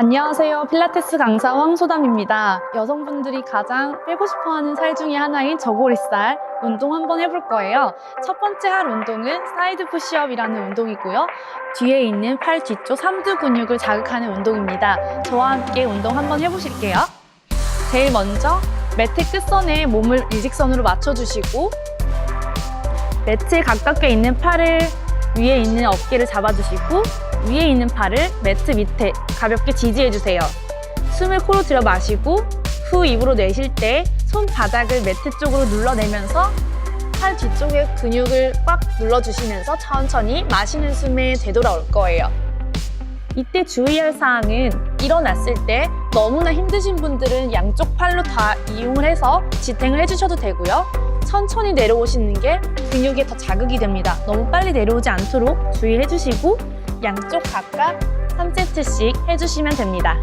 안녕하세요. 필라테스 강사 황소담입니다. 여성분들이 가장 빼고 싶어 하는 살 중에 하나인 저고리살 운동 한번 해볼 거예요. 첫 번째 할 운동은 사이드 푸시업이라는 운동이고요. 뒤에 있는 팔 뒤쪽 삼두 근육을 자극하는 운동입니다. 저와 함께 운동 한번 해보실게요. 제일 먼저 매트 끝선에 몸을 일직선으로 맞춰주시고 매트에 가깝게 있는 팔을 위에 있는 어깨를 잡아주시고 위에 있는 팔을 매트 밑에 가볍게 지지해주세요. 숨을 코로 들여 마시고 후 입으로 내쉴 때 손바닥을 매트 쪽으로 눌러내면서 팔 뒤쪽의 근육을 꽉 눌러주시면서 천천히 마시는 숨에 되돌아올 거예요. 이때 주의할 사항은 일어났을 때 너무나 힘드신 분들은 양쪽 팔로 다 이용을 해서 지탱을 해주셔도 되고요. 천천히 내려오시는 게 근육에 더 자극이 됩니다. 너무 빨리 내려오지 않도록 주의해 주시고 양쪽 각각 3세트씩 해주시면 됩니다.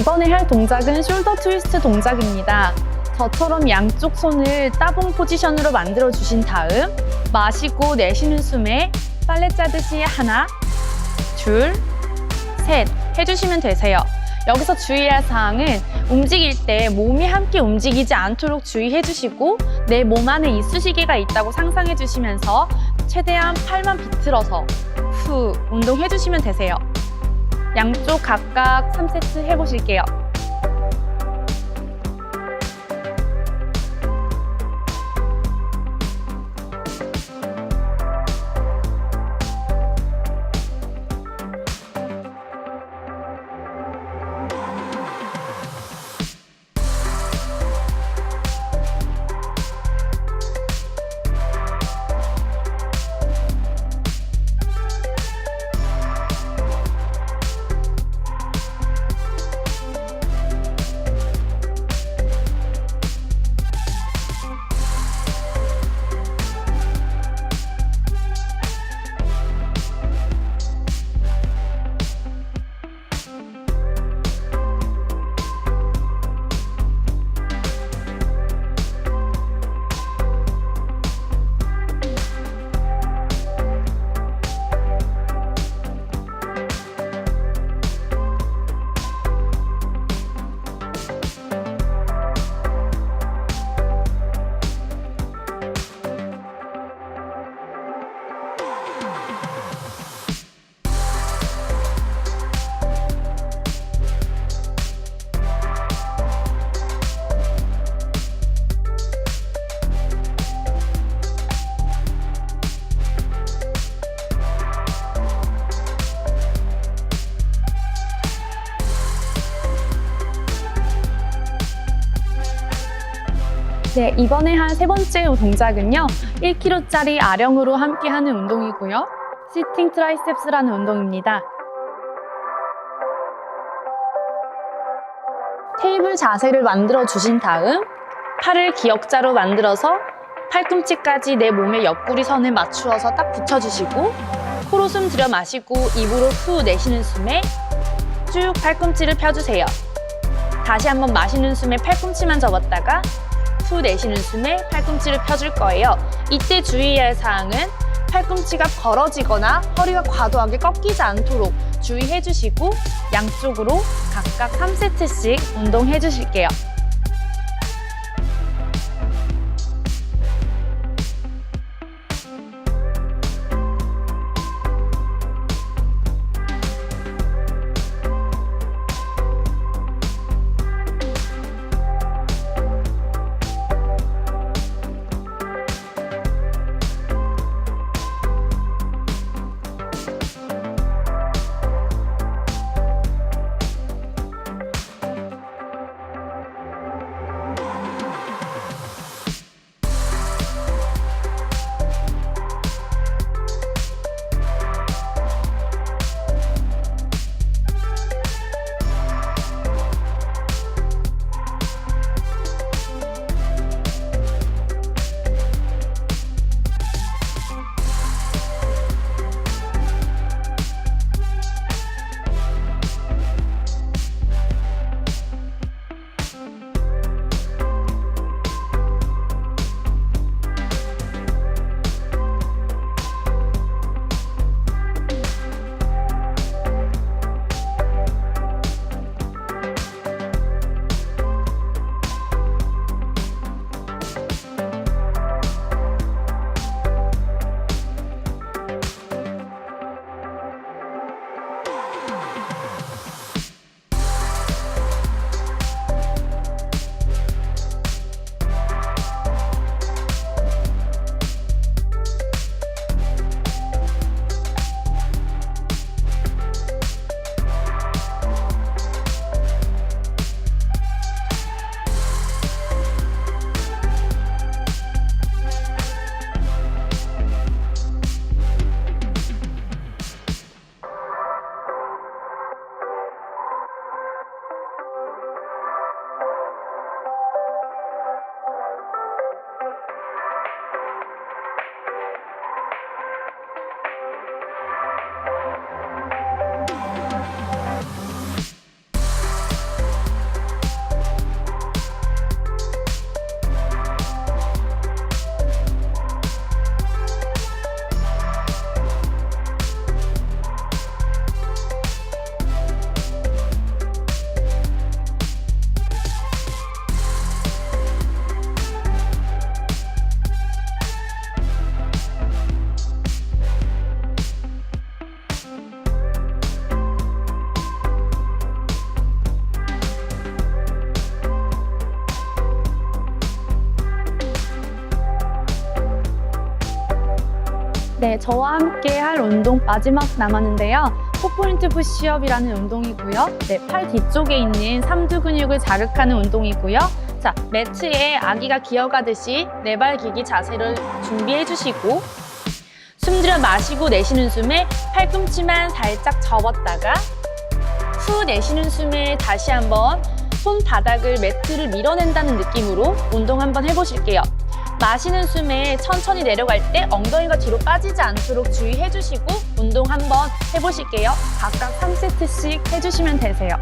이번에 할 동작은 숄더 트위스트 동작입니다. 저처럼 양쪽 손을 따봉 포지션으로 만들어 주신 다음 마시고 내쉬는 숨에 빨래 짜듯이 하나, 둘, 셋 해주시면 되세요. 여기서 주의할 사항은 움직일 때 몸이 함께 움직이지 않도록 주의해 주시고 내 몸 안에 이쑤시개가 있다고 상상해 주시면서 최대한 팔만 비틀어서 후 운동해 주시면 되세요. 양쪽 각각 3세트 해보실게요. 네, 이번에 한 세 번째 동작은요. 1kg짜리 아령으로 함께 하는 운동이고요. 시팅 트라이셉스라는 운동입니다. 테이블 자세를 만들어 주신 다음 팔을 기역자로 만들어서 팔꿈치까지 내 몸의 옆구리 선을 맞추어서 딱 붙여주시고 코로 숨 들여 마시고 입으로 후 내쉬는 숨에 쭉 팔꿈치를 펴주세요. 다시 한번 마시는 숨에 팔꿈치만 접었다가 후 내쉬는 숨에 팔꿈치를 펴줄 거예요. 이때 주의할 사항은 팔꿈치가 벌어지거나 허리가 과도하게 꺾이지 않도록 주의해 주시고 양쪽으로 각각 3세트씩 운동해 주실게요. 저와 함께 할 운동 마지막 남았는데요. 포포인트 푸시업이라는 운동이고요. 네, 팔 뒤쪽에 있는 삼두 근육을 자극하는 운동이고요. 자, 매트에 아기가 기어가듯이 네 발 기기 자세를 준비해 주시고 숨 들여 마시고 내쉬는 숨에 팔꿈치만 살짝 접었다가 후 내쉬는 숨에 다시 한번 손바닥을 매트를 밀어낸다는 느낌으로 운동 한번 해보실게요. 마시는 숨에 천천히 내려갈 때 엉덩이가 뒤로 빠지지 않도록 주의해 주시고 운동 한번 해보실게요. 각각 3세트씩 해주시면 되세요.